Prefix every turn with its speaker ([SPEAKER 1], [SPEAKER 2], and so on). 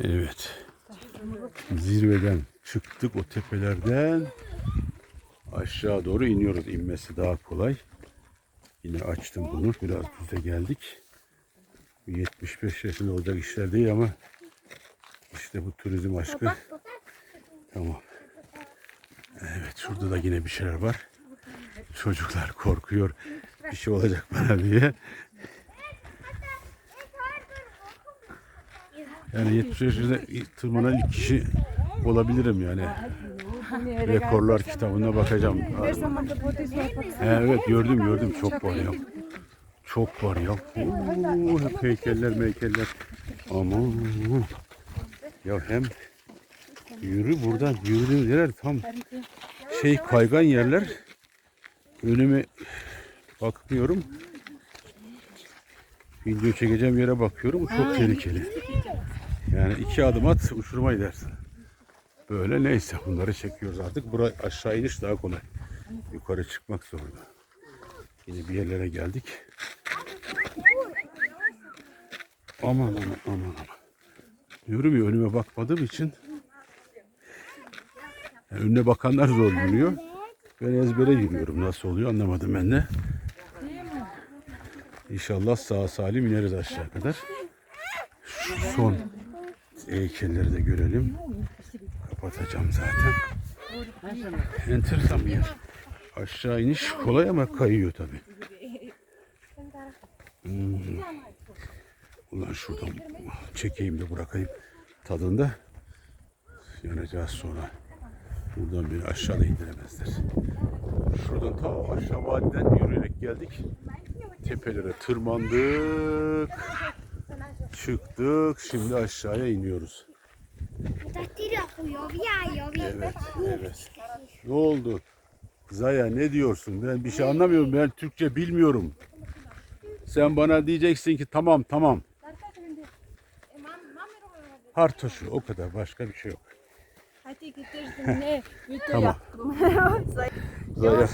[SPEAKER 1] Evet. Zirveden çıktık o tepelerden aşağı doğru iniyoruz. İnmesi daha kolay. Yine açtım bunu. Biraz düze geldik. Bu 75 yaşında olacak işler değil ama işte bu turizm aşkı. Tamam. Evet şurada da yine bir şeyler var. Çocuklar korkuyor. Bir şey olacak bana diye. Yani 70 yaşında tırmanan ilk kişi olabilirim yani. Rekorlar kitabına bakacağım. Evet gördüm gördüm çok var ya. Çok var ya. Oo, hep heykeller meykeller. Aman. Ya hem yürü buradan yürüdüğümüz yerler tam şey kaygan yerler. Önüme bakmıyorum. Video çekeceğim yere bakıyorum. Çok tehlikeli. Yani iki adım at uçuruma gidersin. Böyle neyse bunları çekiyoruz artık. Bura aşağı iniş daha kolay. Yukarı çıkmak zorunda. Yine bir yerlere geldik. Aman aman aman aman. Diyorum ya önüme bakmadığım için yani önüne bakanlar zorlanıyor. Ben ezbere yürüyorum. Nasıl oluyor anlamadım ben de. İnşallah sağ salim ineriz aşağı kadar. Son heykelleri de görelim. Kapatacağım zaten. Enteresan bir yer. Aşağı iniş kolay ama kayıyor tabi. Hmm. Ulan şuradan çekeyim de bırakayım tadında. Yanacağız sonra. Buradan beni aşağıda indiremezler. Şuradan ta aşağı vadiden yürüyerek geldik. Tepelere tırmandık. Çıktık. Şimdi aşağıya iniyoruz. Evet, evet. Ne oldu? Zaya ne diyorsun? Ben bir şey anlamıyorum. Ben Türkçe bilmiyorum. Sen bana diyeceksin ki tamam tamam. Hartoşu o kadar başka bir şey yok.
[SPEAKER 2] Hadi getirdim ne? Video
[SPEAKER 1] Tamam.
[SPEAKER 2] yaptım.
[SPEAKER 1] Zaya